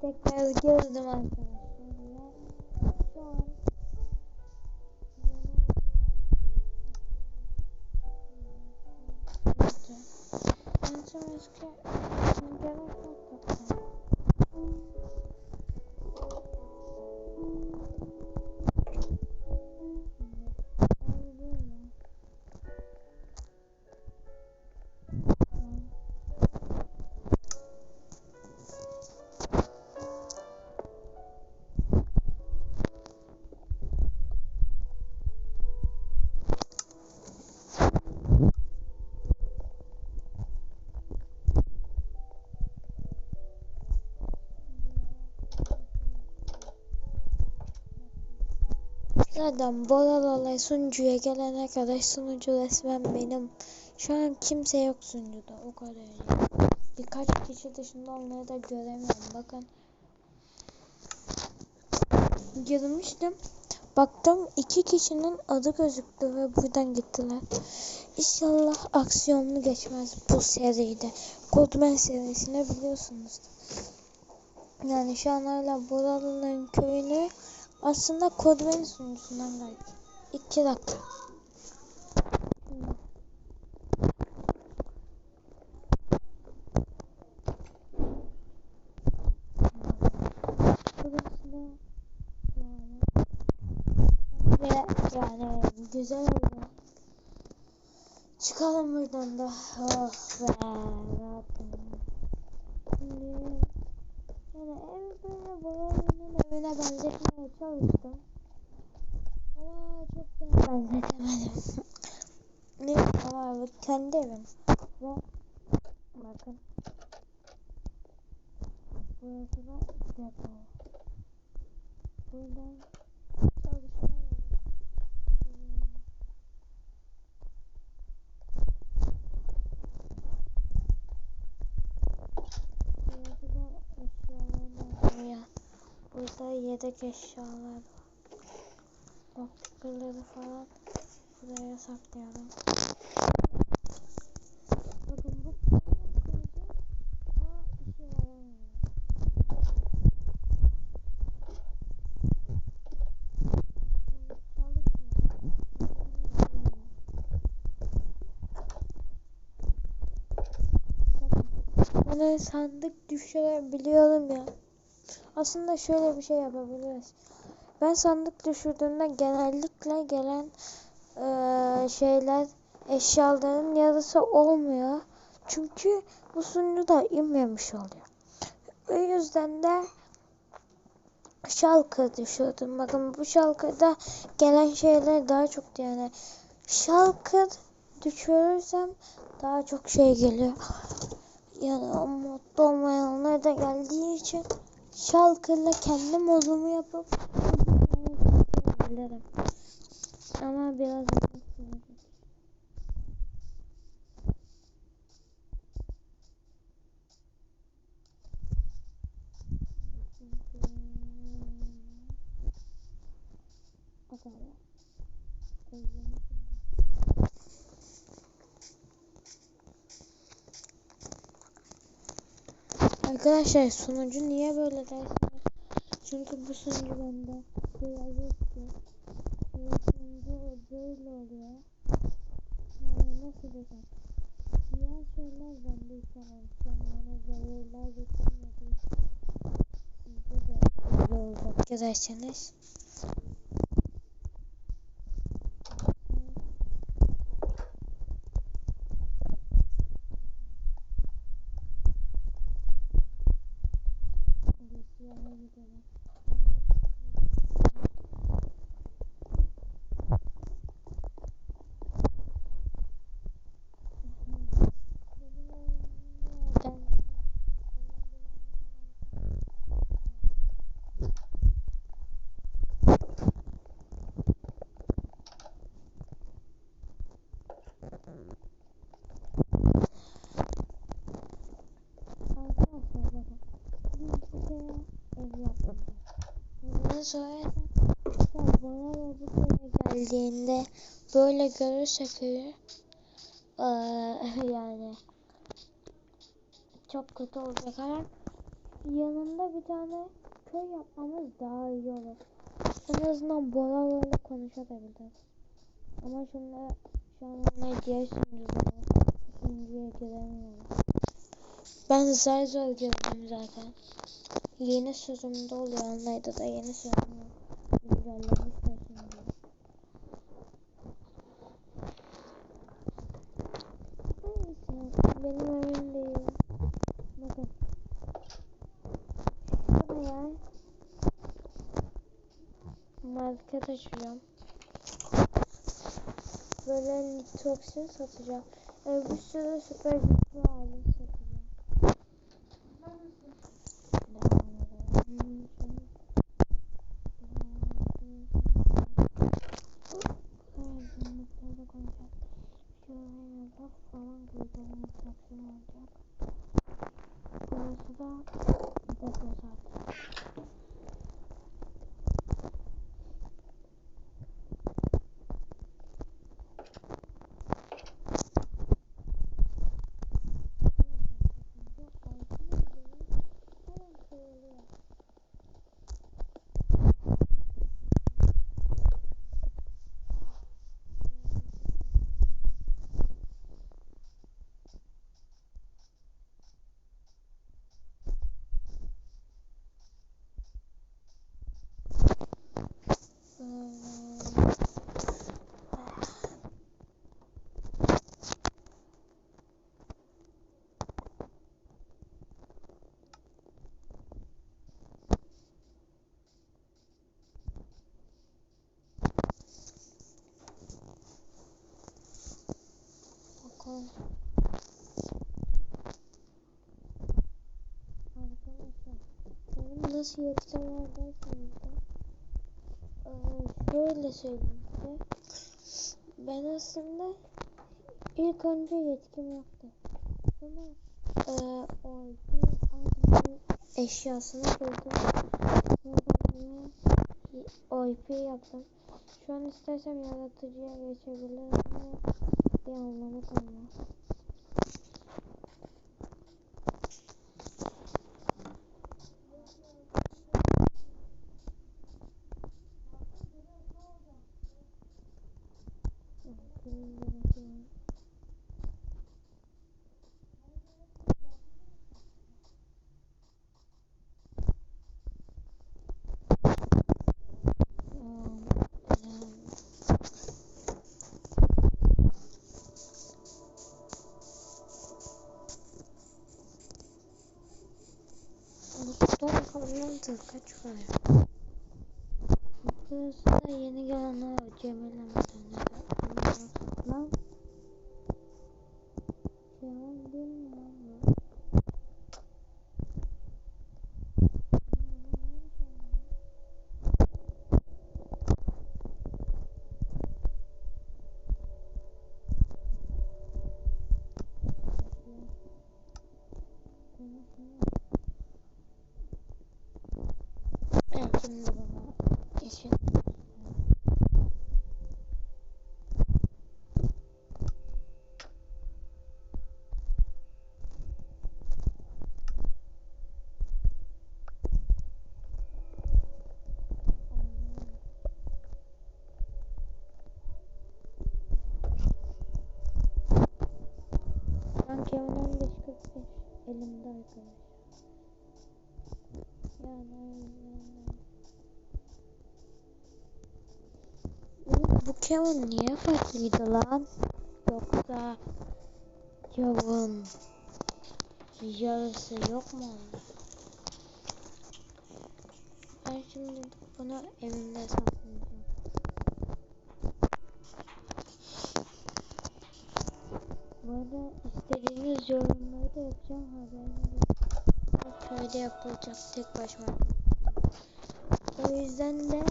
Tekrar girdim arkadaşlar. Ve şu an en son eski gerek yok Zaten Boral olay sunucuya gelene kadar sunucu resmen benim. Şu an kimse yok sunucuda o kadar. yani. Birkaç kişi dışında onları da göremiyorum. Bakın. Girmiştim. Baktım iki kişinin adı gözüktü ve buradan gittiler. İnşallah aksiyonlu geçmez bu seride. Codman serisini biliyorsunuz. Yani şu an hala Boralıların köyünü aslında Codman sunucusundan geldik. İki dakika. Ve yani güzel oldu. Çıkalım buradan da. Oh be rahatım. Şimdi yani ev böyle evine benzetmeye çalıştım. Ama çok da benzetemedim. ne ama kendi evim. Ve bakın. Burası da depo. Buradan çalışma yeri. Hmm. Burası da eşyalar ya. Burada yedek eşyalar var. Falan buraya saklayalım. Bakın bu çalışmıyor. Bakın. Böyle sandık düşürebiliyorum ya. Aslında şöyle bir şey yapabiliriz. Ben sandık düşürdüğümde genellikle gelen eee, şeyler eşyaların yarısı olmuyor. Çünkü bu sunucuda inmemiş oluyor. O yüzden de şalkı düşürdüm. Bakın bu şalkıda gelen şeyler daha çok yani şalkı düşürürsem daha çok şey geliyor. Yani o modda olmayanlar da geldiği için şalkıyla kendi modumu yapıp bilirim. Ama biraz uzun sürecek. O kadar. Özlemişim. Arkadaşlar sunucu niye böyle dersiniz? Çünkü bu sunucu bende biraz eski. Bu sunucu böyle oluyor. Yani nasıl desem? Diğer şeyler bende yüklememiştim. Yani zehirler yüklemediği için. Sizde de öyle olacak görürseniz. здоровое тв Sen bana da bu köye geldiğinde böyle görürse köyü yani çok kötü olacak ama yanında bir tane köy yapmamız daha iyi olur. En azından boralarla konuşabiliriz. Ama şimdi şu an diğer sunucuda var. Sunucuya giremiyorum. Ben zar zor girdim zaten. Yeni sözümde oluyor onlarda da yeni sözüm var. Güncellemişler şimdi. Neyse benim evim değil. Bakın. Şuraya market açacağım. Böyle nitroksin satacağım. Ee, bir sürü süper güçlü alet Şöyle falan koyacağım nitroksin olacak. Burası da depo zaten. Arkadaşlar benim nasıl yetkim var derseniz de şöyle söyleyeyim size. Ben aslında ilk önce yetkim yoktu. Sonra eee o bir adamın eşyasını buldum. Sonra o ipi yaptım. Şu an istersem yaratıcıya geçebilirim ama bir anlamı ne oldu? Kaç var? Burası da yeni gelenler var. Cemile'meden Lan. Yalan değil mi lan bu? Geçelim. Ben Kevin 1545 elimde arkadaşlar. Yani aynen. Bu Kevin niye farklıydı lan? Yoksa Kevin yarısı yok mu? Ben şimdi bunu evimde saklayacağım. Bu arada istediğiniz yorumları da yapacağım haberiniz. Köyde yapılacak tek başıma. O yüzden de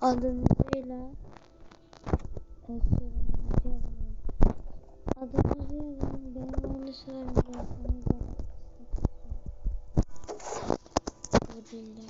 adınızıyla Esrarınızı yazın. Adınızı yazın. Benim sıramı yazmanız Bu dilde